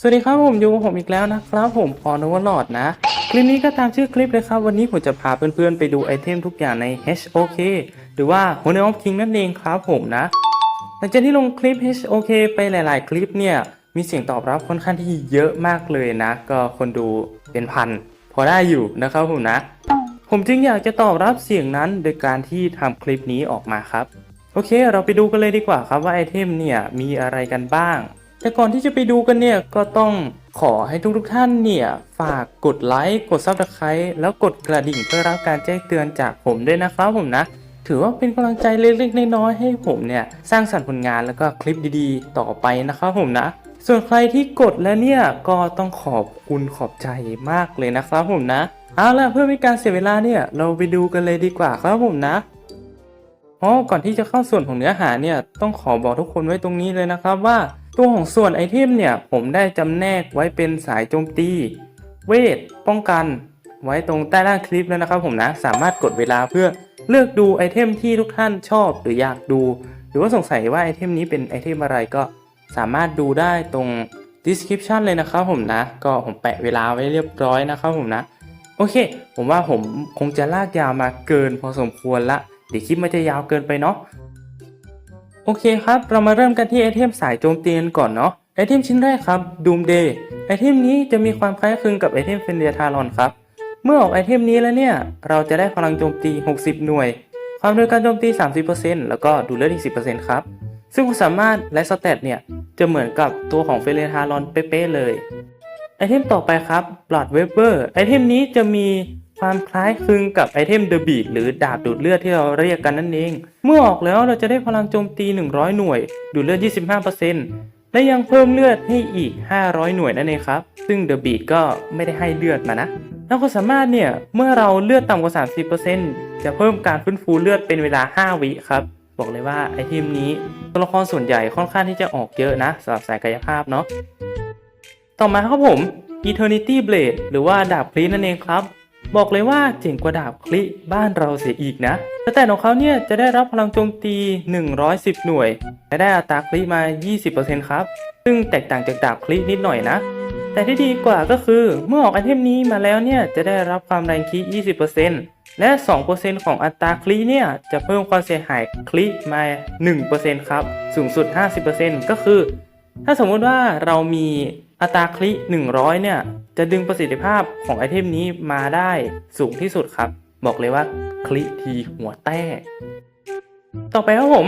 สวัสดีครับผมยูผมอีกแล้วนะครับผมพอนวลอดนะ คลิปนี้ก็ตามชื่อคลิปเลยครับ วันนี้ผมจะพาเพื่อนๆไปดูไอเทมทุกอย่างใน HOK หรือว่า Honor of King นั่นเองครับผมนะ หลังจากที่ลงคลิป HOK ไปหลาย ๆ คลิปเนี่ย มีเสียงตอบรับค่อนข้างที่เยอะมากเลยนะ ก็คนดูเป็นพัน พอได้อยู่นะครับผมนะ ผมจึงอยากจะตอบรับเสียงนั้นโดยการที่ทำคลิปนี้ออกมาครับ โอเค เราไปดูกันเลยดีกว่าครับว่าไอเทมเนี่ยมีอะไรกันบ้าง แต่ก่อนที่จะไปดูกันเนี่ยก็ต้องขอให้ทุกๆท่านเนี่ย ฝากกดไลค์กดซับสไครต์แล้วกดกระดิ่งเพื่อรับการแจ้งเตือนจากผมด้วยนะครับผมนะ ถือว่าเป็นกำลังใจเล็กๆน้อยๆให้ผมเนี่ย สร้างสรรค์ผลงานแล้วก็คลิปดีๆ ต่อไปนะครับผมนะ ส่วนใครที่กดแล้วเนี่ยก็ต้องขอบคุณขอบใจมากเลยนะครับผมนะเอาล่ะเพื่อไม่การเสียเวลาเนี่ยเราไปดูกันเลยดีกว่าครับผมนะอ๋อก่อนที่จะเข้าส่วนของเนื้อหาเนี่ยต้องขอบอกทุกคนไว้ตรงนี้เลยนะครับว่า ตัวของส่วนไอเทมเนี่ยผมได้จำแนกไว้เป็นสายโจมตี เวท ป้องกัน ไว้ตรงใต้ล่างคลิปแล้วนะครับผมนะ สามารถกดเวลาเพื่อเลือกดูไอเทมที่ทุกท่านชอบหรืออยากดู หรือว่าสงสัยว่าไอเทมนี้เป็นไอเทมอะไรก็สามารถดูได้ตรง description เลยนะครับผมนะ ก็ผมแปะเวลาไว้เรียบร้อยนะครับผมนะ โอเค ผมว่าผมคงจะลากยาวมาเกินพอสมควรละเดี๋ยวคลิปมันจะยาวเกินไปเนาะ โอเคครับ เรามาเริ่มกันที่ไอเทมสายโจมตีกันก่อนเนาะ ไอเทมชิ้นแรกครับ Doom Day ไอเทมนี้จะมีความคล้ายคลึงกับไอเทมเฟนเดียทารอนครับ เมื่อออกไอเทมนี้แล้วเนี่ย เราจะได้พลังโจมตี 60 หน่วย ความเร็วการโจมตี 30%แล้วก็ดูดเลือดอีก 10%ครับ ซึ่งความสามารถและสเตตเนี่ย จะเหมือนกับตัวของเฟเดทารอนเป๊ะๆเลย ไอเทมต่อไปครับ Blood Weaver ไอเทมนี้จะมี ความคล้ายคลึงกับไอเทม The Beat หรือดาบดูดเลือดที่เราเรียกกันนั่นเอง เมื่อออกแล้วเราจะได้พลังโจมตี 100 หน่วย ดูดเลือด 25%และยังเพิ่มเลือดให้อีก 500 หน่วยนั่นเองครับ ซึ่ง The Beat ก็ไม่ได้ให้เลือดมานะแล้วความสามารถเนี่ย เมื่อเราเลือดต่ำกว่า 30%จะเพิ่มการฟื้นฟูเลือดเป็นเวลา 5 วิครับ บอกเลยว่าไอเทมนี้ตัวละครส่วนใหญ่ค่อนข้างที่จะออกเยอะนะสำหรับสายกายภาพเนาะต่อมาครับผม Eternity Blade หรือว่าดาบคลีนั่นเองครับ บอกเลยว่าเจ๋งกว่าดาบคลีบ้านเราเสียอีกนะแต่ของเขาเนี่ยจะได้รับพลังโจมตี 110 หน่วย และได้อัตราคลีมา 20%ครับ ซึ่งแตกต่างจากดาบคลีนิดหน่อยนะ แต่ที่ดีกว่าก็คือเมื่อออกไอเทมนี้มาแล้วเนี่ยจะได้รับความแรงคลี20%และ 2%ของอัตราคลีเนี่ยจะเพิ่มความเสียหายคลีมา 1%ครับ สูงสุด 50%ก็คือ ถ้าสมมติว่าเรามี อัตราคลิ 100 เนี่ย จะดึงประสิทธิภาพของไอเทมนี้มาได้สูงที่สุดครับ บอกเลยว่าคลิทีหัวแต้ ต่อไปครับผม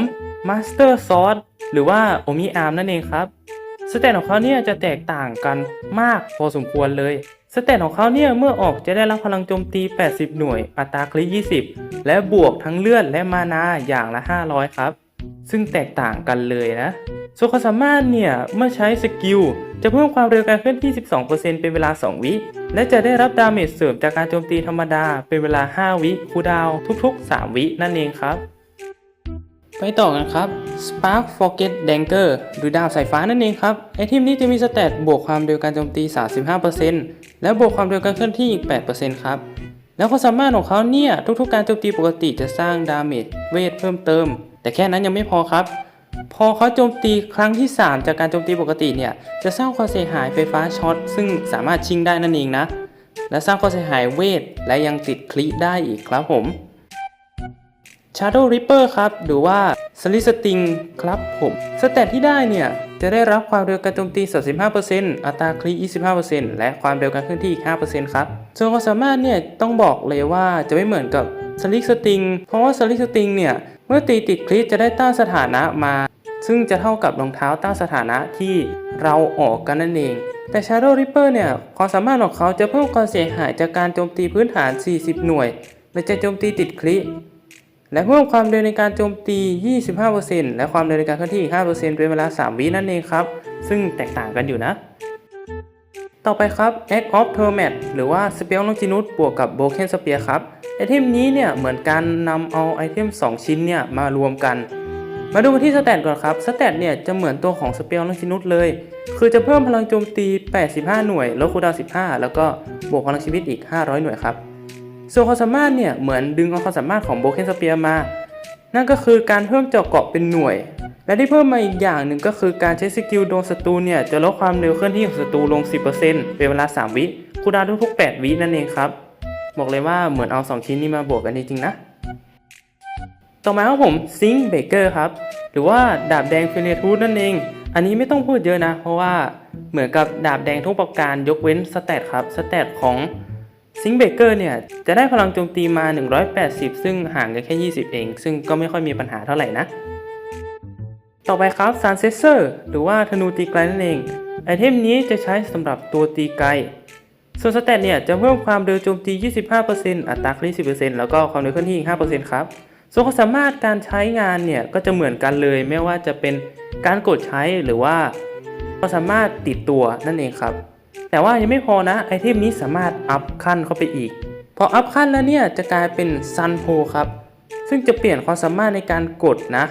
Master Sword หรือว่าโอมิอาร์มนั่นเองครับ สเตตของเขาเนี่ยจะแตกต่างกันมากพอสมควรเลย สเตตของเขาเนี่ยเมื่อออกจะได้รับพลังโจมตี 80 หน่วย อัตราคลิ20 และบวกทั้งเลือดและมานาอย่างละ 500 ครับ ซึ่งแตกต่างกันเลยนะ ส่วนความสามารถเนี่ย เมื่อใช้สกิล จะเพิ่มความเร็วการเคลื่อนที่ 12%เป็นเวลา 2 วิ และจะได้รับดาเมจเสริมจากการโจมตีธรรมดา เป็นเวลา 5 วิคูดาวทุกๆ 3 วินั่นเองครับ ไปต่อกันครับ Spark Forget Dagger หรือดาบสายฟ้านั่นเองครับ ไอเทมนี้จะมีสเตตบวกความเร็วการโจมตี 35%และบวกความเร็วการเคลื่อนที่อีก 8%ครับแล้วความสามารถของเขาเนี่ยทุกๆ การโจมตีปกติจะสร้างดาเมจเวทเพิ่มเติม แต่แค่นั้นยังไม่พอครับ พอเขาโจมตีครั้งที่ 3 จากการโจมตีปกติเนี่ย จะสร้างความเสียหายไฟฟ้าช็อตซึ่งสามารถชิงได้นั่นเองนะ และสร้างความเสียหายเวท และยังติดคลิได้อีกครับผม Shadow Ripper ครับ หรือว่า s l i s t i n g ครับผมสเตตที่ได้เนี่ย จะได้รับความเร็วการโจมตี 35%อัตราคลิ25%และความเร็วการเคลื่อนที่อีก5%ครับ ส่วนความสามารถเนี่ยต้องบอกเลยว่าจะไม่เหมือนกับ s l i s t i n g เพราะว่า s l i s t i n g เนี่ย เมื่อตีติดคลิจะได้ต้านสถานะมา ซึ่งจะเท่ากับรองเท้าต้านสถานะที่เราออกกันนั่นเองแต่ Shadow Reaper เนี่ยความสามารถของเขาจะเพิ่มความเสียหายจากการโจมตีพื้นฐาน 40 หน่วย และจะโจมตีติดคลิ และเพิ่มความเร็วในการโจมตี 25%และความเร็วในการเคลื่อนที่อีก5%เป็นเวลา 3 วินั่นเองครับ ซึ่งแตกต่างกันอยู่นะ ต่อไปครับ Act of t e r m a t หรือว่า Spell Longinus บวกกับ Broken Spear ครับ ไอเทมนี้เนี่ยเหมือนการนำเอาไอเทม 2 ชิ้นเนี่ยมารวมกัน มาดูที่สแตทก่อนครับ สแตทเนี่ยจะเหมือนตัวของ Spell Longinus เลย คือจะเพิ่มพลังโจมตี 85 หน่วย ลดคูลดาวน์ 15 แล้วก็บวกพลังชีวิตอีก 500 หน่วยครับ ส่วนความสามารถเนี่ยเหมือนดึงเอาความสามารถของโบเคนสเปียมา นั่นก็คือการเพิ่มเจาะเกาะเป็นหน่วย และที่เพิ่มมาอีกอย่างหนึ่งก็คือการใช้สกิลโดนศัตรูเนี่ยจะลดความเร็วเคลื่อนที่ของศัตรูลง 10%เป็นเวลา 3 วิคูดาวทุกๆ8วินั่นเองครับ บอกเลยว่าเหมือนเอา 2 ชิ้นนี้มาบวกกันจริงๆนะ ต่อมาครับผมซิงเบเกอร์ครับ หรือว่าดาบแดงฟิเลทูดนั่นเอง อันนี้ไม่ต้องพูดเยอะนะ เพราะว่าเหมือนกับดาบแดงทุกประการยกเว้นสเตตครับ สเตตของ ซิงเบเกอร์เนี่ย จะได้พลังโจมตีมา 180 ซึ่งห่างกันแค่ 20 เอง ซึ่งก็ไม่ค่อยมีปัญหาเท่าไหร่นะ ต่อไปครับ s u n c e s s o r หรือว่าธนูตีไกลนั่นเอง ไอเทมนี้จะใช้สำหรับตัวตีไกล ส่วนสเตตเนี่ย จะเพิ่มความเร็วโจมตี 25%อัตราคริส10%แล้วก็ความเร็วเคลื่อนที่อีก5%ครับ ส่วนความสามารถการใช้งานเนี่ย ก็จะเหมือนกันเลย ไม่ว่าจะเป็นการกดใช้หรือว่าความสามารถติดตัวนั่นเองครับ แต่ว่ายังไม่พอนะไอเทมนี้สามารถอัพขั้นเข้าไปอีก พออัพขั้นแล้วเนี่ยจะกลายเป็นซันโพครับ ซึ่งจะเปลี่ยนความสามารถในการกดนะ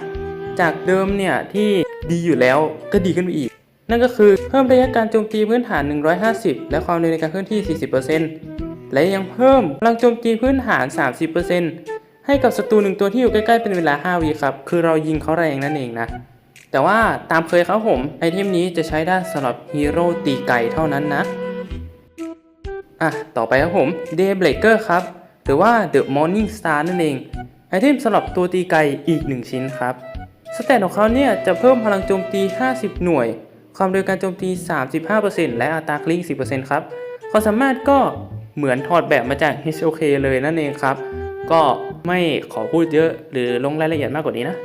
จากเดิมเนี่ยที่ดีอยู่แล้วก็ดีขึ้นไปอีก นั่นก็คือเพิ่มระยะการโจมตีพื้นฐาน 150 และความเร็วในการเคลื่อนที่ 40%และยังเพิ่มพลังโจมตีพื้นฐาน 30%ให้กับศัตรูหนึ่งตัวที่อยู่ใกล้ๆเป็นเวลา 5วิครับ คือเรายิงเขาแรงนั่นเองนะ แต่ว่าตามเคยครับผมไอเทมนี้จะใช้ได้สำหรับฮีโร่ตีไก่เท่านั้นนะอะต่อไปครับผม Daybreaker ครับ หรือว่า The Morning Star นั่นเอง ไอเทมสำหรับตัวตีไก่อีก 1 ชิ้นครับ สเตตของเขาเนี่ยจะเพิ่มพลังโจมตี 50 หน่วย ความเร็วการโจมตี 35%และอัตราคลิก10%ครับความสามารถก็เหมือนถอดแบบมาจาก HOK เลยนั่นเองครับ ก็ไม่ขอพูดเยอะหรือลงรายละเอียดมากกว่านี้นะ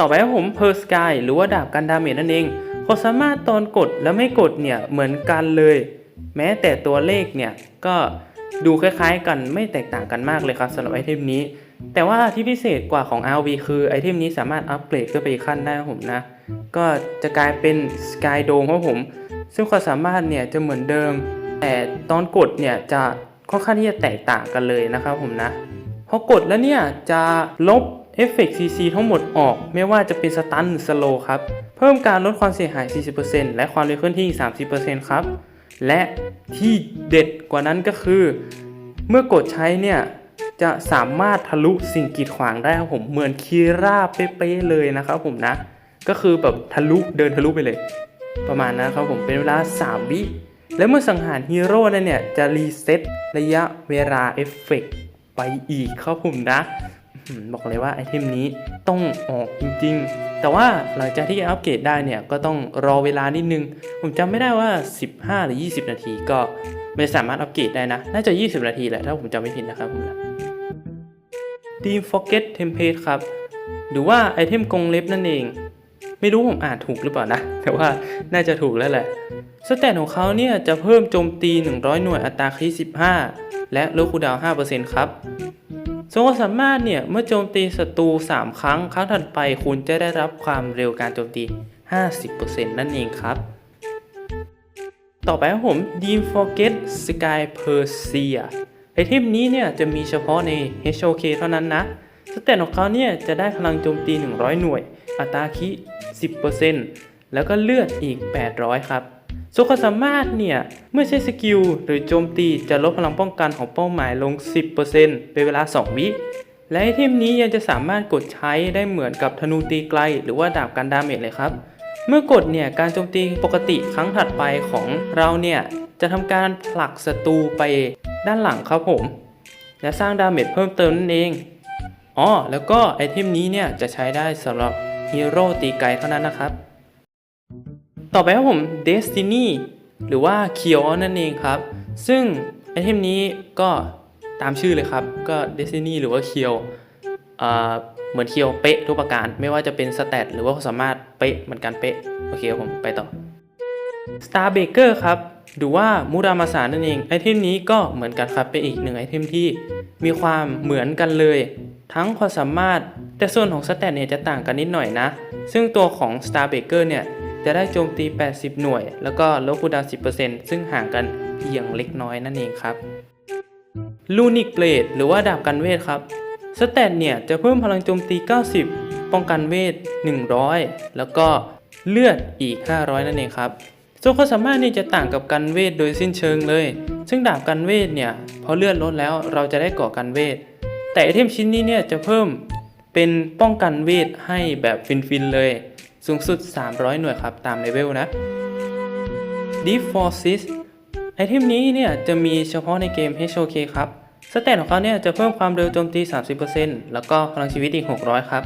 ต่อไปครับผม Per Sky หรือว่าดาบกันดาเมจนั่นเองความสามารถตอนกดและไม่กดเนี่ยเหมือนกันเลย แม้แต่ตัวเลขเนี่ยก็ดูคล้ายๆ กันไม่แตกต่างกันมากเลยครับสำหรับไอเทมนี้ แต่ว่าที่พิเศษกว่าของ RV คือไอเทมนี้สามารถอัปเกรดขึ้นไปอีกขั้นได้ครับผมนะ ก็จะกลายเป็น Sky Dome ครับผม ซึ่งความสามารถเนี่ยจะเหมือนเดิม แต่ตอนกดเนี่ยจะค่อนข้างที่จะแตกต่างกันเลยนะครับผมนะ พอกดแล้วเนี่ยจะลบ เอฟเฟกต์ CC ทั้งหมดออกไม่ว่าจะเป็นสตันหรือสโลครับ เพิ่มการลดความเสียหาย 40%และความเร็วเคลื่อนที่ 30%ครับ และที่เด็ดกว่านั้นก็คือ เมื่อกดใช้เนี่ยจะสามารถทะลุสิ่งกีดขวางได้ครับผมเหมือนคีราเป๊ะๆเลยนะครับผมนะ ก็คือแบบทะลุเดินทะลุไปเลย ประมาณนั้นครับผมเป็นเวลา 3 วิและเมื่อสังหารฮีโร่นั้นเนี่ยจะรีเซ็ตระยะเวลาเอฟเฟกต์ไปอีกครับผมนะ บอกเลยว่าไอเทมนี้ต้องออกจริงๆ แต่ว่าหลังจากที่อัปเกรดได้เนี่ย ก็ต้องรอเวลานิดนึง ผมจำไม่ได้ว่า 15 หรือ 20 นาทีก็ไม่สามารถอัปเกรดได้นะ น่าจะ 20 นาทีแหละถ้าผมจำไม่ผิดนะครับผมนะ Team Forget Template ครับ หรือว่าไอเทมกรงเล็บนั่นเอง ไม่รู้ผมอ่านถูกหรือเปล่านะ แต่ว่าน่าจะถูกแล้วแหละสเตตของเขาเนี่ยจะเพิ่มโจมตี 100 หน่วยอัตราคริส15 และลดคูดาวน์5%ครับ ส่วนความสามารถเนี่ยเมื่อโจมตีศัตรู 3 ครั้ง ครั้งถัดไปคุณจะได้รับความเร็วการโจมตี 50%นั่นเองครับ ต่อไปครับผม Deem Forget Sky Persia ไอเทมนี้เนี่ยจะมีเฉพาะใน HOK เท่านั้นนะ สเตตของเขาเนี่ยจะได้พลังโจมตี 100 หน่วย อัตราคิ 10%แล้วก็เลือดอีก 800 ครับ ส่วนความสามารถเนี่ย เมื่อใช้สกิลหรือโจมตีจะลดพลังป้องกันของเป้าหมายลง 10%เป็นเวลา 2 วิ และไอเทมนี้ยังจะสามารถกดใช้ได้เหมือนกับธนูตีไกล หรือว่าดาบกันดาเมจเลยครับ เมื่อกดเนี่ยการโจมตีปกติครั้งถัดไปของเราเนี่ยจะทำการผลักศัตรูไปด้านหลังครับผม และสร้างดาเมจเพิ่มเติมนั่นเองอ๋อแล้วก็ไอเทมนี้เนี่ยจะใช้ได้สำหรับฮีโร่ตีไกลเท่านั้นนะครับ ต่อไปครับผม Destiny หรือว่า k i o นั่นเองครับ ซึ่งไอเทมนี้ก็ตามชื่อเลยครับ ก็ Destiny หรือว่า k i o อ่าเหมือน k i o เป๊ะทุกประการ ไม่ว่าจะเป็นสเตตหรือว่าความสามารถเป๊ะเหมือนกันเป๊ะ โอเคครับผมไปต่อ Star Baker ครับหรือว่ามูรามาสานั่นเองไอเทมนี้ก็เหมือนกันครับเป็นอีกหนึ่งไอเทมที่มีความเหมือนกันเลย ทั้งความสามารถแต่ส่วนของสแตทเนี่ยจะต่างกันนิดหน่อยนะ ซึ่งตัวของ Star Baker เนี่ย จะได้โจมตี 80 หน่วย แล้วก็ลดคูลดาวน์10%ซึ่งห่างกันเพียงเล็กน้อยนั่นเองครับลูนิกเบลดหรือว่าดาบกันเวทครับสแตทเนี่ยจะเพิ่มพลังโจมตี 90 ป้องกันเวท 100 แล้วก็เลือดอีก 500 นั่นเองครับส่วนความสามารถนี่จะต่างกับกันเวทโดยสิ้นเชิงเลย ซึ่งดาบกันเวทเนี่ยพอเลือดลดแล้วเราจะได้ก่อกันเวท แต่ไอเทมชิ้นนี้เนี่ยจะเพิ่มเป็นป้องกันเวทให้แบบฟินๆเลย สูงสุด 300 หน่วยครับ ตามเลเวลนะ Deep Forces ไอเทมนี้เนี่ยจะมีเฉพาะในเกม HOK ครับ สเตตของเขาเนี่ยจะเพิ่มความเร็วโจมตี 30%แล้วก็พลังชีวิตอีก 600 ครับ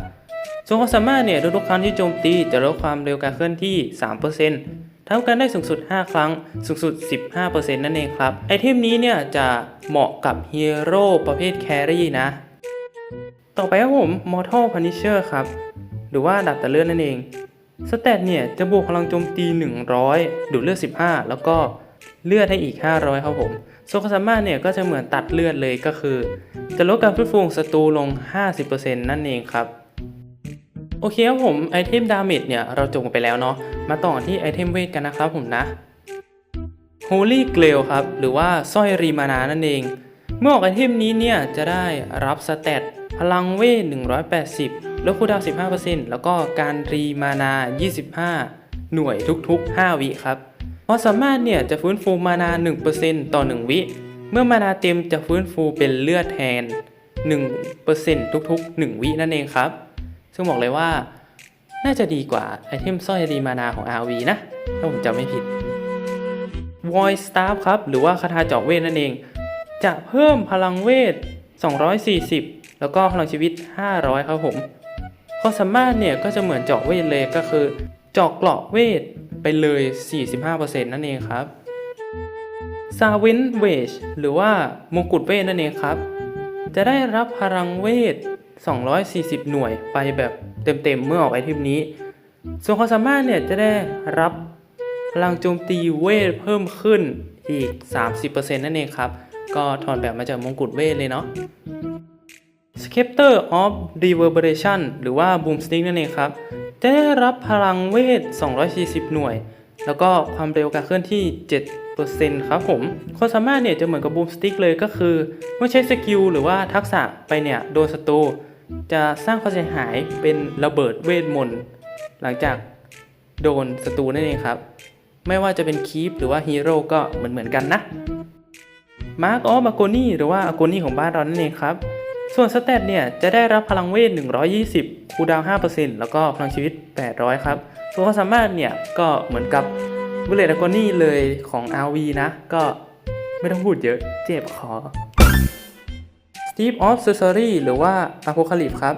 ส่วนความสามารถเนี่ยทุกครั้งที่โจมตีจะลดความเร็วการเคลื่อนที่ 3%เท่ากันได้สูงสุด 5 ครั้ง สูงสุด 15%นั่นเองครับ ไอเทมนี้เนี่ยจะเหมาะกับฮีโร่ประเภทแครี่นะ ต่อไปครับผม Mortal Punisher ครับ หรือว่าดาบตะเลือดนั่นเอง สเตตเนี่ยจะบวกพลังโจมตี 100 ดูดเลือด 15 แล้วก็เลือดให้อีก 500 ครับผมส่วนคาสามาเนี่ยก็จะเหมือนตัดเลือดเลยก็คือ จะลดการฟื้นฟูของศัตรูลง 50%นั่นเองครับ โอเคครับผมไอเทมดาเมจเนี่ยเราจบไปแล้วเนาะมาต่อที่ไอเทมเวทกันนะครับผมนะ Holy Grail ครับ หรือว่าสร้อยรีมานานั่นเอง เมื่อออกไอเทมนี้เนี่ยจะได้รับสเตตพลังเวท 180 ลดคูลดาวน์15%แล้วก็การรีมานา 25 หน่วยทุกๆ 5 วิครับความสามารถเนี่ยจะฟื้นฟูมานา 1%ต่อ 1 วิ เมื่อมานาเต็มจะฟื้นฟูเป็นเลือดแทน 1%ทุกๆ 1 วินั่นเองครับ ซึ่งบอกเลยว่า น่าจะดีกว่าไอเทมสร้อยรีมานาของ RV นะ ถ้าผมจำไม่ผิด Void Staff ครับ หรือว่าคาถาเจาะเวทนั่นเอง จะเพิ่มพลังเวท 240 แล้วก็พลังชีวิต 500 ครับผม ความสามารถเนี่ยก็จะเหมือนเจาะเวทเลยก็คือเจาะเกราะเวทไปเลย 45%นั่นเองครับซาวินเวชหรือว่ามงกุฎเวทนั่นเองครับ จะได้รับพลังเวท 240 หน่วยไปแบบเต็มๆเมื่อออกไอเทมนี้ ส่วนความสามารถเนี่ยจะได้รับพลังโจมตีเวทเพิ่มขึ้นอีก 30%นั่นเองครับ ก็ถอนแบบมาจากมงกุฎเวทเลยเนาะ Scepter of Reverberation หรือว่า Boomstick นั่นเองครับ จะได้รับพลังเวท 240 หน่วย แล้วก็ความเร็วการเคลื่อนที่ 7%ครับผมความสามารถเนี่ยจะเหมือนกับ Boomstick เลยก็คือ เมื่อใช้สกิลหรือว่าทักษะไปเนี่ย โดนศัตรูจะสร้างความเสียหายเป็นระเบิดเวทมนต์ หลังจากโดนศัตรูนั่นเองครับ ไม่ว่าจะเป็นคีปหรือว่าฮีโร่ก็เหมือนเหมือนกันนะมาร์กออฟอโกนี่หรือว่าอโกนี่ของบ้านเรานั่นเองครับ ส่วนสเตตเนี่ยจะได้รับพลังเวท 120 คูดาวน์5%แล้วก็พลังชีวิต 800 ครับ ส่วนความสามารถเนี่ยก็เหมือนกับบุเลตอโกนี่เลยของ RV นะ ก็ไม่ต้องพูดเยอะเจ็บคอ Steve of Sorcery หรือว่า Apocalypse ครับ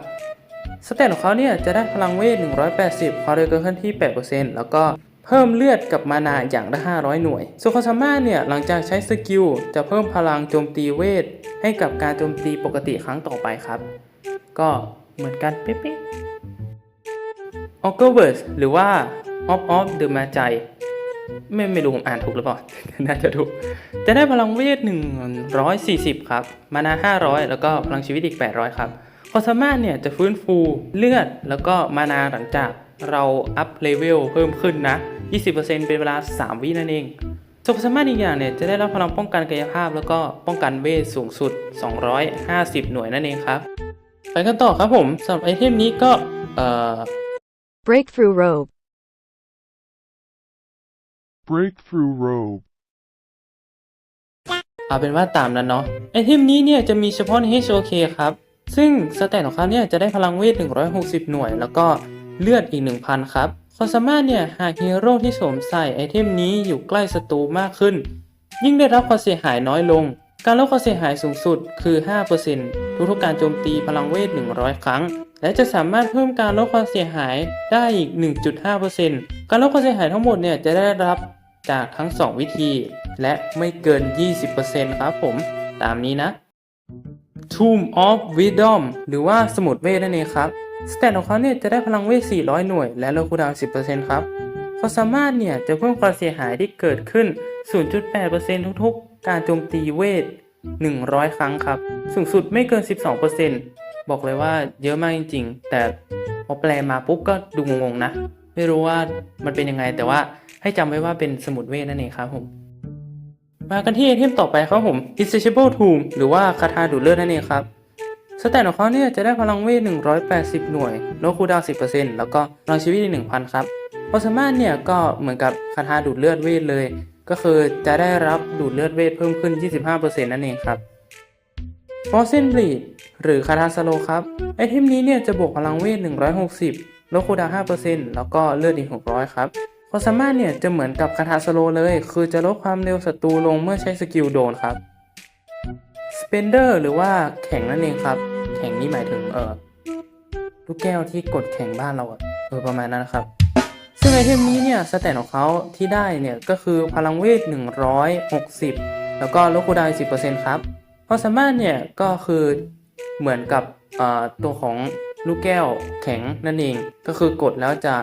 สเตตของเขาเนี่ยจะได้พลังเวท 180 ความเร็วการเคลื่อนที่ 8%แล้วก็ เพิ่มเลือดกับมานาอย่างละ 500 หน่วย ส่วนความสามารถเนี่ยหลังจากใช้สกิลจะเพิ่มพลังโจมตีเวท ให้กับการโจมตีปกติครั้งต่อไปครับ ก็เหมือนกันเป๊ะๆ o c k e r v e r s หรือว่า Off of the Magi ไม่ไม่รู้ผมอ่านถูกหรือเปล่า น่าจะถูก จะได้พลังเวท 140 ครับ มานา 500 แล้วก็พลังชีวิตอีก 800 ครับความสามารถเนี่ยจะฟื้นฟูเลือดแล้วก็มานาหลังจากเราอัพเลเวลเพิ่มขึ้นนะ 20%เป็นเวลา 3 วินั่นเองส่วนความสามารถอีกอย่างเนี่ยจะได้รับพลังป้องกันกายภาพ แล้วก็ป้องกันเวทสูงสุด 250 หน่วยนั่นเองครับ ไปกันต่อครับผมสำหรับไอเทมนี้ก็เอ่อ Breakthrough Robe. Breakthrough Robe. เอาเป็นว่าตามนั้นเนาะไอเทมนี้เนี่ยจะมีเฉพาะใน HOK ครับ ซึ่งสเตตของเขาเนี่ยจะได้พลังเวท 160 หน่วย แล้วก็เลือดอีก 1,000 ครับ ความสามารถเนี่ยหากฮีโร่ที่สวมใส่ไอเทมนี้อยู่ใกล้ศัตรูมากขึ้น ยิ่งได้รับความเสียหายน้อยลง การลดความเสียหายสูงสุดคือ 5%ทุกๆการโจมตีพลังเวท 100 ครั้ง และจะสามารถเพิ่มการลดความเสียหายได้อีก 1.5%การลดความเสียหายทั้งหมดเนี่ยจะได้รับจากทั้ง 2 วิธี และไม่เกิน 20%ครับผม ตามนี้นะ Tomb of Wisdom หรือว่าสมุดเวทนั่นเองครับ สเตตของเขาเนี่ยจะได้พลังเวท 400 หน่วย และลดคูลดาวน10%ครับความสามารถเนี่ยจะเพิ่มความเสียหายที่เกิดขึ้น 0.8%ทุกๆ การโจมตีเวท 100 ครั้งครับ สูงสุดไม่เกิน 12%บอกเลยว่าเยอะมากจริง ๆ แต่พอแปลมาปุ๊บก็ดูงงๆนะ ไม่รู้ว่ามันเป็นยังไงแต่ว่าให้จำไว้ว่าเป็นสมุดเวทนั่นเองครับผม มากันที่ไอเทมต่อไปครับผม Insatiable Tomb หรือว่าคาถาดูดเลือดนั่นเองครับ สแตทของเขาเนี่ยจะได้พลังเวท 180 หน่วยลดคูดาวน์10%แล้วก็พลังชีวิตอีก1,000 ครับความสามารถเนี่ยก็เหมือนกับคาถาดูดเลือดเวทเลย ก็คือจะได้รับดูดเลือดเวทเพิ่มขึ้น 25%นั่นเองครับฟอสเซนบลีดหรือคาทาสโลครับไอเทมนี้เนี่ยจะบวกพลังเวท 160 ลดคูดาวน์5%แล้วก็เลือดอีก 600 ครับความสามารถเนี่ยจะเหมือนกับคาทาสโลเลย คือจะลดความเร็วศัตรูลงเมื่อใช้สกิลโดนครับสเปนเดอร์หรือว่าแข่งนั่นเองครับ ข่งนี่หมายถึงเออลูกแก้วที่กดแข่งบ้านเราอะเออประมาณนั้นนะครับ ซึ่งไอเทมนี้เนี่ยสแตทของเขาที่ได้เนี่ยก็คือพลังเวท 160 แล้วก็ลดคูดาวน์10%ครับความสามารถเนี่ยก็คือเหมือนกับตัวของลูกแก้วแข็งนั่นเอง ก็คือกดแล้วจะ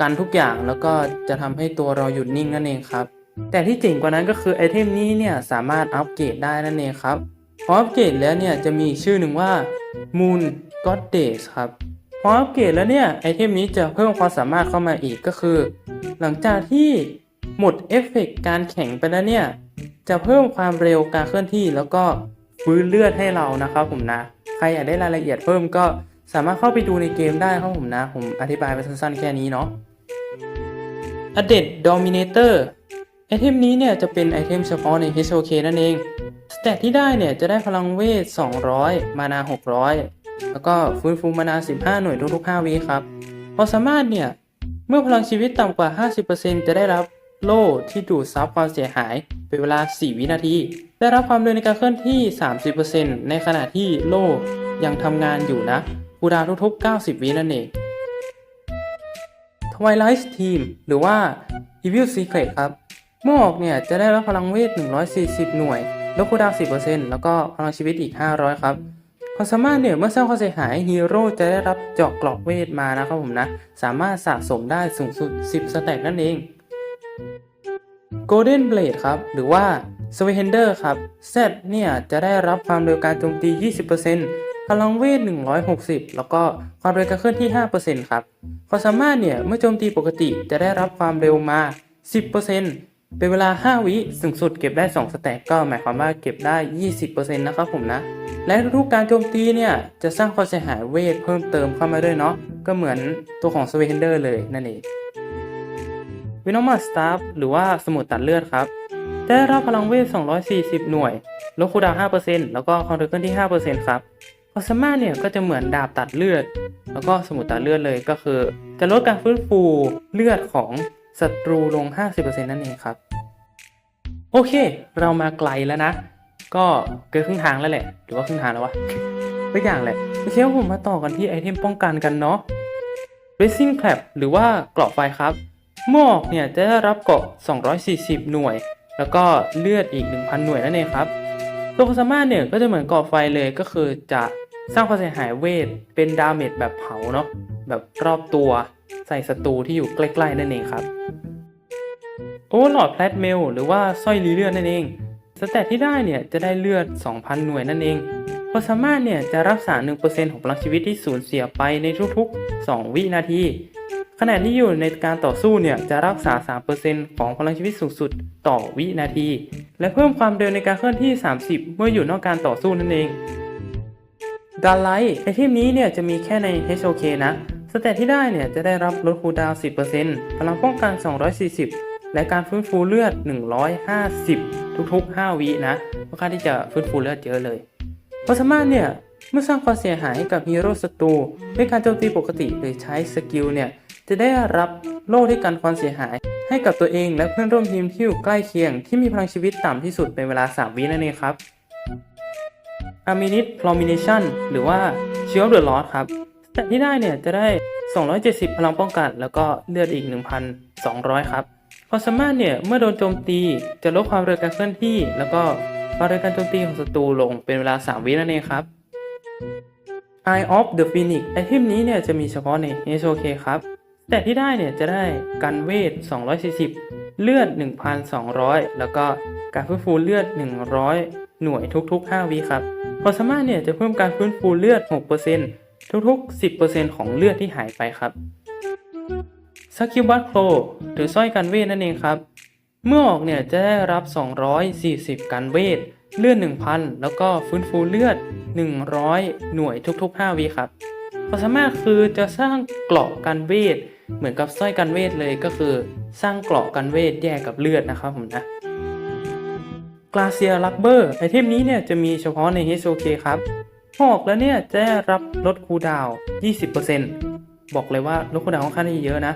กันทุกอย่างแล้วก็จะทำให้ตัวเราหยุดนิ่งนั่นเองครับ แต่ที่เจ๋งกว่านั้นก็คือไอเทมนี้เนี่ยสามารถอัปเกรดได้นั่นเองครับ พออัปเกรดแล้วเนี่ยจะมีชื่อหนึ่งว่า Moon Goddess ครับ พออัปเกรดแล้วเนี่ยไอเทมนี้จะเพิ่มความสามารถเข้ามาอีกก็คือ หลังจากที่หมดเอฟเฟกต์การแข่งไปแล้วเนี่ยจะเพิ่มความเร็วการเคลื่อนที่แล้วก็ฟื้นเลือดให้เรานะครับผมนะ ใครอยากได้รายละเอียดเพิ่มก็สามารถเข้าไปดูในเกมได้ครับผมนะ ผมอธิบายไปสั้นๆแค่นี้เนาะ a d e t Dominator ไอเทมนี้เนี่ยจะเป็นไอเทมเฉพาะใน HOK นั่นเอง สเตตที่ได้เนี่ยจะได้พลังเวท 200 มานา 600 แล้วก็ฟื้นฟูมานา 15 หน่วยทุกๆ5วิครับความสามารถเนี่ย เมื่อพลังชีวิตต่ำกว่า 50%จะได้รับโล่ที่ดูดซับความเสียหายเป็นเวลา 4 วินาที ได้รับความเร็วในการเคลื่อนที่ 30%ในขณะที่โล่ยังทำงานอยู่นะคูดาวทุกๆ 90 วินั่นเอง Twilight Team หรือว่า Evil Secret ครับ เมื่อออกเนี่ยจะได้รับพลังเวท 140 หน่วย ลดคูดาวน์10%แล้วก็พลังชีวิตอีก 500 ครับความสามารถเนี่ยเมื่อสร้างความเสียหายฮีโร่จะได้รับเจาะกรอกเวทมานะครับผมนะ สามารถสะสมได้สูงสุด 10 สแต็กนั่นเอง Golden Blade ครับ หรือว่า s w e h e n d e r ครับ Z เนี่ยจะได้รับความเร็วการโจมตี 20%พลังเวท 160 แล้วก็ความเร็วการเคลื่อนที่ 5%ครับความสามารถเนี่ยเมื่อโจมตีปกติจะได้รับความเร็วมา 10% เป็นเวลา 5 วิสูงสุดเก็บได้ 2 สแต็กก็หมายความว่าเก็บได้ 20%นะครับผมนะ และทุกการโจมตีเนี่ย จะสร้างความเสียหายเวทเพิ่มเติมเข้ามาด้วยเนาะ ก็เหมือนตัวของ s w e h e n d e r เลยนั่นเองวินอมัสตาฟหรือว่าสมุดตัดเลือดครับ ได้รับพลังเวท 240 หน่วยลดคูดาวน์5%แล้วก็คอนเทนต์ที่ 5%ครับความสามารถเนี่ยก็จะเหมือนดาบตัดเลือด แล้วก็สมุดตัดเลือดเลยก็คือ จะลดการฟื้นฟูเลือดของ ศัตรูลง 50%นั่นเองครับ โอเค เรามาไกลแล้วนะ ก็เกินครึ่งทางแล้วแหละ หรือว่าครึ่งทางแล้ววะตัวอย่างแหละโอเคผมมาต่อกันที่ไอเทมป้องกันกันเนาะ Racing Clap หรือว่าเกราะไฟครับเมื่อออกเนี่ยจะได้รับเกราะ 240 หน่วย แล้วก็เลือดอีก 1,000 หน่วยนั่นเองครับตัวความสามารถเนี่ยก็จะเหมือนเกราะไฟเลยก็คือจะสร้างความเสียหายเวทเป็นดาเมจแบบเผาเนาะแบบรอบตัว ใส่ศัตรูที่อยู่ใกล้ ๆ นั่นเองครับ Overlord p l a t m a i l หรือว่าสร้อยลีเลือดนั่นเองสแตทที่ได้เนี่ยจะได้เลือด 2,000 หน่วยนั่นเองความสามารถเนี่ยจะรักษา 1%ของพลังชีวิตที่สูญเสียไปในทุกๆ 2 วินาทีขณะที่อยู่ในการต่อสู้เนี่ยจะรักษา 3%ของพลังชีวิตสูงสุดต่อวินาที และเพิ่มความเร็วในการเคลื่อนที่ 30 เมื่ออยู่นอกการต่อสู้นั่นเองดาร์ไลท์ไอเทมนี้เนี่ยจะมีแค่ใน HOK นะ สเตตที่ได้เนี่ยจะได้รับลดคูลดาวน์10%พลังป้องกัน 240 และการฟื้นฟูเลือด 150 ทุกๆ 5 วินะค่อนข้างที่จะฟื้นฟูเลือดเยอะเลยความสามารถเนี่ยเมื่อสร้างความเสียหายให้กับฮีโร่ศัตรูด้วยการโจมตีปกติหรือใช้สกิลเนี่ยจะได้รับโล่ที่กันความเสียหาย ให้กับตัวเองและเพื่อนร่วมทีมที่อยู่ใกล้เคียง ที่มีพลังชีวิตต่ำที่สุดเป็นเวลา 3 วินั่นเองครับ a m i n i t p r o m i n a t i o n หรือว่า Shield the Lord ครับ แต่ที่ได้เนี่ยจะได้ 270 พลังป้องกัน แล้วก็เลือดอีก 1,200 ครับความสามารถเนี่ยเมื่อโดนโจมตีจะลดความเร็วการเคลื่อนที่ แล้วก็ความเร็วการโจมตีของศัตรูลงเป็นเวลา 3 วินั่นเองครับ Eye of the Phoenix ไอเทมนี้เนี่ยจะมีเฉพาะใน HOK ครับ แต่ที่ได้เนี่ยจะได้กันเวท 240 เลือด 1,200 แล้วก็การฟื้นฟูเลือด 100 หน่วยทุกๆ 5 วิครับความสามารถเนี่ยจะเพิ่มการฟื้นฟูเลือด 6% ทุกๆ 10%ของเลือดที่หายไปครับสกิลบัตโครหรือสร้อยกันเวทนั่นเองครับ เมื่อออกเนี่ยจะได้รับ 240 กันเวท เลือด 1,000 แล้วก็ฟื้นฟูเลือด 100 หน่วยทุก ๆ 5วิครับความสามารถคือจะสร้างเกราะกันเวท เหมือนกับสร้อยกันเวทเลยก็คือ สร้างเกราะกันเวทแยกกับเลือดนะครับผมนะ Glacier Rubber ไอเทมนี้เนี่ยจะมีเฉพาะใน HOK ครับ พออกแล้วเนี่ยจะได้รับลดคูดาวน์20%บอกเลยว่าลดคูดาวค่อนข้างเยอะนะ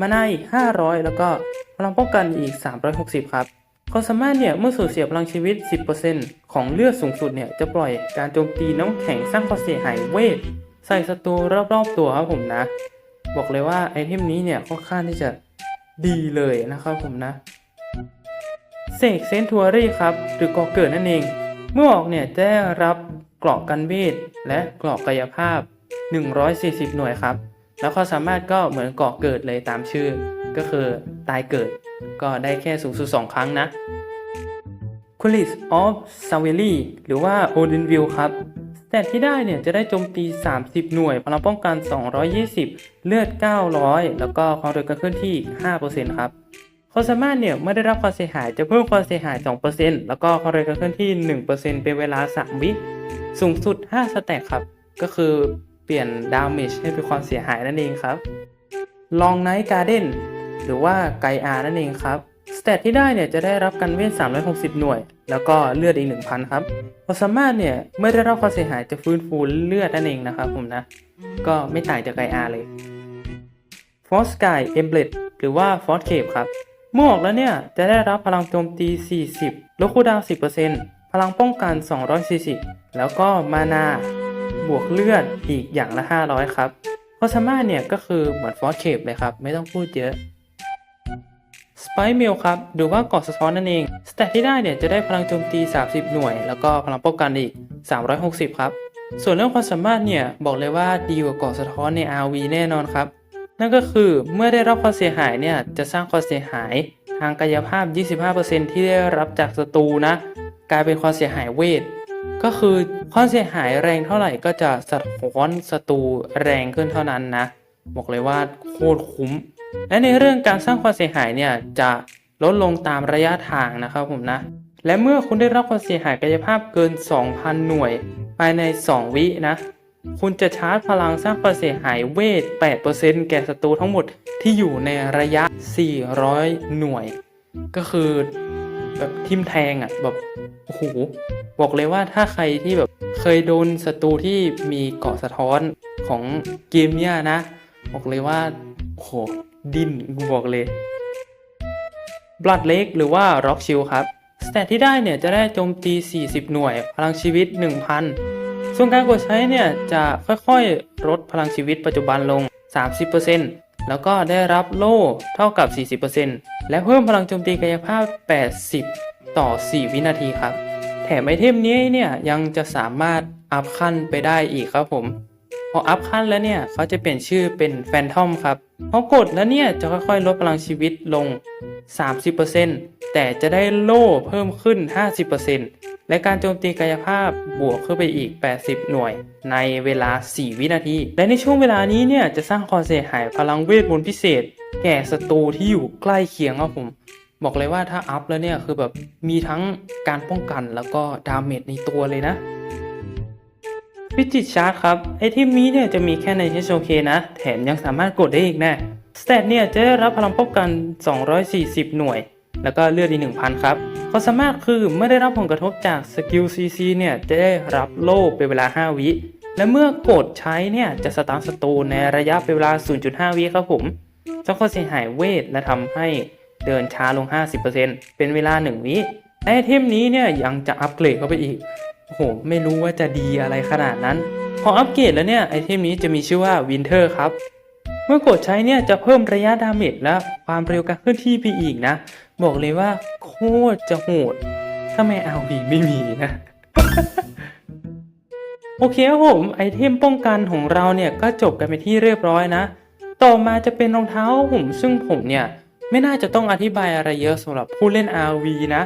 มาใน500 แล้วก็พลังป้องกันอีก 360 ครับความสามารถเนี่ยเมื่อสูญเสียพลังชีวิต 10%ของเลือดสูงสุดเนี่ยจะปล่อยการโจมตีน้ำแข็งสร้างความเสียหายเวท ใส่ศัตรูรอบๆตัวครับผมนะ บอกเลยว่าไอเทมนี้เนี่ยค่อนข้างที่จะดีเลยนะครับผมนะเสกเซนทัวรี่ครับหรือก่อเกิดนั่นเอง เมื่อออกเนี่ยจะได้รับ เกราะกันเวทและเกราะกายภาพ 140 หน่วยครับ แล้วความสามารถก็เหมือนเกาะเกิดเลยตามชื่อ ก็คือตายเกิด ก็ได้แค่สูงสุด 2 ครั้งนะ c u l i s of s a v e l y หรือว่า Odin View ครับสเตตที่ได้เนี่ยจะได้โจมตี 30 หน่วยพลังป้องกัน 220 เลือด 900 แล้วก็ความเร็วการเคลื่อนที่ 5%ครับความสามารถเนี่ยเมื่อได้รับความเสียหายจะเพิ่มความเสียหาย 2%แล้วก็ความเร็วการเคลื่อนที่ 1%เป็นเวลา 3 วิ สูงสุด 5 สแต็กครับ ก็คือเปลี่ยนดาเมจให้เป็นความเสียหายนั่นเองครับ Long Night Garden หรือว่าไกอานั่นเองครับสเตตที่ได้เนี่ยจะได้รับกันเวท 360 หน่วย แล้วก็เลือดอีก 1,000 ครับความสามารถเนี่ยเมื่อได้รับความเสียหายจะฟื้นฟูเลือดนั่นเองนะครับผมนะ ก็ไม่ต่างจากไกอาเลย Force Sky Emblet หรือว่า Force Cape ครับเมื่อออกแล้วเนี่ยจะได้รับพลังโจมตี 40 ลดคูดาวน์10%พลังป้องกัน 240 แล้วก็มานาบวกเลือดอีกอย่างละ 500 ครับความสามารถเนี่ยก็คือเหมือน Force Cape เลยครับ ไม่ต้องพูดเยอะสไปเมลครับหรือว่าเกาะสะท้อนนั่นเองสเตตที่ได้เนี่ยจะได้พลังโจมตี 30 หน่วย แล้วก็พลังป้องกันอีก 360 ครับ ส่วนเรื่องความสามารถเนี่ย บอกเลยว่าดีกว่าเกาะสะท้อนใน RV แน่นอนครับ นั่นก็คือเมื่อได้รับความเสียหายเนี่ย จะสร้างความเสียหายทางกายภาพ 25%ที่ได้รับจากศัตรูนะ กลายเป็นความเสียหายเวท ก็คือความเสียหายแรงเท่าไหร่ก็จะสะท้อนศัตรูแรงขึ้นเท่านั้นนะ บอกเลยว่าโคตรคุ้ม และในเรื่องการสร้างความเสียหายเนี่ยจะลดลงตามระยะทางนะครับผมนะ และเมื่อคุณได้รับความเสียหายกายภาพเกิน 2,000 หน่วย ภายใน 2 วินะ คุณจะชาร์จพลังสร้างความเสียหายเวท 8%แก่ศัตรูทั้งหมดที่อยู่ในระยะ 400 หน่วย ก็คือแบบทิมแทงอะแบบโอ้โห บอกเลยว่าถ้าใครที่แบบเคยโดนศัตรูที่มีเกาะสะท้อนของเกมเนี่ยนะ บอกเลยว่าโหดิ้นกูบอกเลย Blood Lake หรือว่า Rock Shield ครับสเตตที่ได้เนี่ยจะได้โจมตี 40 หน่วย พลังชีวิต 1,000 ส่วนการกดใช้เนี่ยจะค่อยๆลดพลังชีวิตปัจจุบันลง 30%แล้วก็ได้รับโล่เท่ากับ 40%และเพิ่มพลังโจมตีกายภาพ 80 ต่อ 4 วินาทีครับ ถมไอเทมนี้เนี่ยยังจะสามารถอัพขั้นไปได้อีกครับผม พออัพขั้นแล้วเนี่ยเขาจะเปลี่ยนชื่อเป็นแฟนทอมครับพอกดแล้วเนี่ยจะค่อยๆ ลดพลังชีวิตลง 30%แต่จะได้โล่เพิ่มขึ้น 50%และการโจมตีกายภาพบวกขึ้นไปอีก 80 หน่วย ในเวลา 4 วินาที และในช่วงเวลานี้เนี่ยจะสร้างความเสียหายพลังเวทมนต์พิเศษ แก่ศัตรูที่อยู่ใกล้เคียงครับผม บอกเลยว่าถ้าอัพแล้วเนี่ยคือแบบมีทั้งการป้องกันแล้วก็ดาเมจในตัวเลยนะฟิจิตชาร์จครับ ไอเทมนี้เนี่ยจะมีแค่ใน HOK นะ แถมยังสามารถกดได้อีกแน่สเตตเนี่ยจะได้รับพลังป้องกัน 240 หน่วย แล้วก็เลือดอีก 1,000 ครับความสามารถคือเมื่อได้รับผลกระทบจากสกิล CC เนี่ยจะได้รับโล่เป็นเวลา 5 วิ และเมื่อกดใช้เนี่ยจะสตาร์ทศัตรูในระยะเป็นเวลา 0.5 วิครับผมสร้างความเสียหายเวทและทำให้ เดินช้าลง 50%เป็นเวลา 1 วิไอเทมนี้เนี่ยยังจะอัปเกรดเข้าไปอีกโอ้โหไม่รู้ว่าจะดีอะไรขนาดนั้น พออัปเกรดแล้วเนี่ยไอเทมนี้จะมีชื่อว่า Winter ครับ เมื่อกดใช้เนี่ยจะเพิ่มระยะดาเมจและความเร็วการเคลื่อนที่ไปอีกนะ บอกเลยว่าโคตรจะโหด ถ้าไม่เอาดีไม่มีนะโอเคครับผมไอเทมป้องกันของเราเนี่ยก็จบกันไปที่เรียบร้อยนะ ต่อมาจะเป็นรองเท้าผมซึ่งผมเนี่ย ไม่น่าจะต้องอธิบายอะไรเยอะสำหรับผู้เล่น RV นะ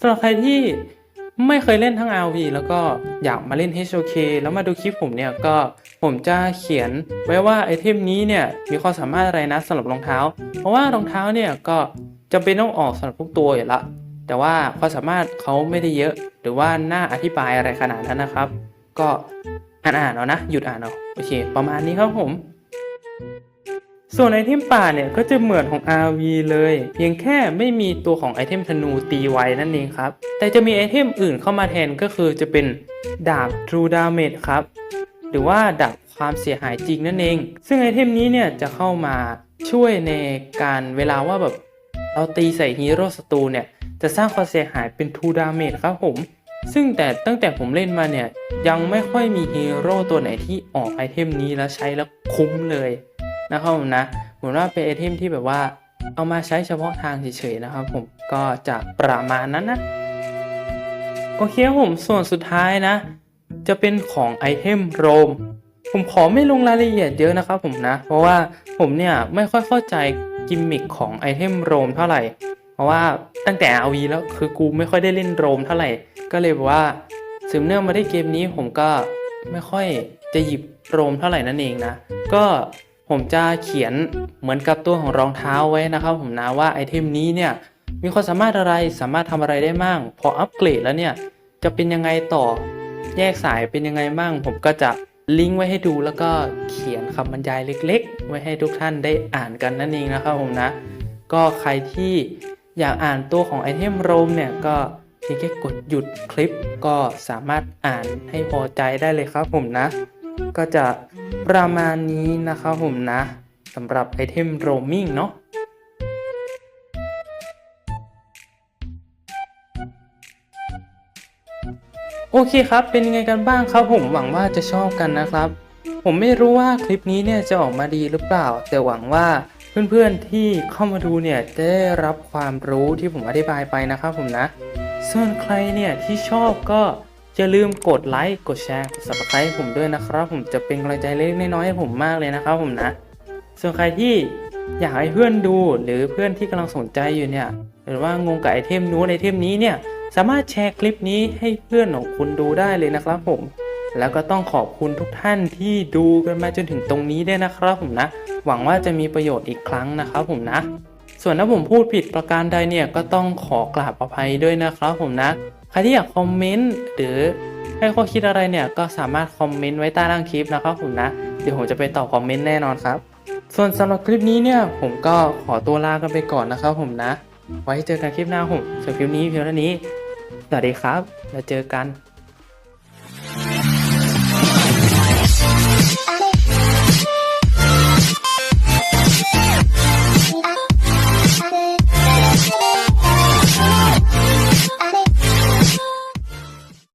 สำหรับใครที่ไม่เคยเล่นทั้ง RV แล้วก็อยากมาเล่น HOK แล้วมาดูคลิปผมเนี่ยก็ผมจะเขียนไว้ว่าไอเทมนี้เนี่ยมีความสามารถอะไรนะสำหรับรองเท้า เพราะว่ารองเท้าเนี่ยก็จำเป็นต้องออกสำหรับทุกตัวอยู่ละแต่ว่าความสามารถเขาไม่ได้เยอะ หรือว่าน่าอธิบายอะไรขนาดนั้นนะครับ ก็อ่านอ่านๆเอานะ หยุดอ่านเอาโอเค ประมาณนี้ครับผม ส่วนไอเทมป่าเนี่ยก็จะเหมือนของ RV เลย เพียงแค่ไม่มีตัวของไอเทมธนูตีไว้นั่นเองครับ แต่จะมีไอเทมอื่นเข้ามาแทนก็คือจะเป็นดาบ True Damage ครับ หรือว่าดาบความเสียหายจริงนั่นเอง ซึ่งไอเทมนี้เนี่ยจะเข้ามาช่วยในการเวลาว่าแบบเราตีใส่ฮีโร่ศัตรูเนี่ยจะสร้างความเสียหายเป็น True Damage ครับผม ซึ่งแต่ตั้งแต่ผมเล่นมาเนี่ยยังไม่ค่อยมีฮีโร่ตัวไหนที่ออกไอเทมนี้แล้วใช้แล้วคุ้มเลย นะครับผมนะผมว่าเป็นไอเทมที่แบบว่าเอามาใช้เฉพาะทางเฉยๆนะครับ ผมก็จะประมาณนั้นนะโอเคผมส่วนสุดท้ายนะ จะเป็นของไอเทมโรมผมขอไม่ลงรายละเอียดเยอะนะครับผมนะ เพราะว่าผมเนี่ยไม่ค่อยเข้าใจกิมมิคของไอเทมโรมเท่าไหร่ เพราะว่าตั้งแต่ RV แล้วคือกูไม่ค่อยได้เล่นโรมเท่าไหร่ ก็เลยแบบว่าสืบเนื่องมาได้เกมนี้ผมก็ไม่ค่อยจะหยิบโรมเท่าไหร่นั่นเองนะ ก็ ผมจะเขียนเหมือนกับตัวของรองเท้าไว้นะครับ ผมนะว่าไอเทมนี้เนี่ยมีความสามารถอะไรสามารถทำอะไรได้มั่งพออัปเกรดแล้วเนี่ยจะเป็นยังไงต่อแยกสายเป็นยังไงมั่ง ผมก็จะลิงก์ไว้ให้ดูแล้วก็เขียนคำบรรยายเล็ก ๆ ไว้ให้ทุกท่านได้อ่านกันนั่นเองนะครับผมนะ ก็ใครที่อยากอ่านตัวของไอเทมโรมเนี่ยก็เพียงแค่กดหยุดคลิปก็สามารถอ่านให้พอใจได้เลยครับผมนะ ก็จะประมาณนี้นะครับผมนะสำหรับไอเทมโรมมิ่งเนาะโอเคครับ เป็นยังไงกันบ้างครับผมหวังว่าจะชอบกันนะครับ ผมไม่รู้ว่าคลิปนี้เนี่ยจะออกมาดีหรือเปล่า แต่หวังว่าเพื่อนๆที่เข้ามาดูเนี่ยจะได้รับความรู้ที่ผมอธิบายไปนะครับผมนะ ส่วนใครเนี่ยที่ชอบก็ อย่าลืมกดไลค์กดแชร์กด subscribe ให้ผมด้วยนะครับ ผมจะเป็นกำลังใจเล็กๆน้อยๆให้ผมมากเลยนะครับผมนะ ส่วนใครที่อยากให้เพื่อนดูหรือเพื่อนที่กำลังสนใจอยู่เนี่ย หรือว่างงกับไอเทมนู้นไอเทมนี้เนี่ยสามารถแชร์คลิปนี้ให้เพื่อนของคุณดูได้เลยนะครับผม แล้วก็ต้องขอบคุณทุกท่านที่ดูกันมาจนถึงตรงนี้ด้วยนะครับผมนะ หวังว่าจะมีประโยชน์อีกครั้งนะครับผมนะ ส่วนถ้าผมพูดผิดประการใดเนี่ยก็ต้องขอกราบอภัยด้วยนะครับผมนะ ใครที่อยากคอมเมนต์หรือให้ข้อคิดอะไรเนี่ยก็สามารถคอมเมนต์ไว้ใต้ล่างคลิปนะครับผมนะ เดี๋ยวผมจะไปตอบคอมเมนต์แน่นอนครับ ส่วนสำหรับคลิปนี้เนี่ยผมก็ขอตัวลากันไปก่อนนะครับผมนะ ไว้เจอกันคลิปหน้าผมส่วนคลิปนี้เพียงเท่านี้ สวัสดีครับ แล้วเจอกัน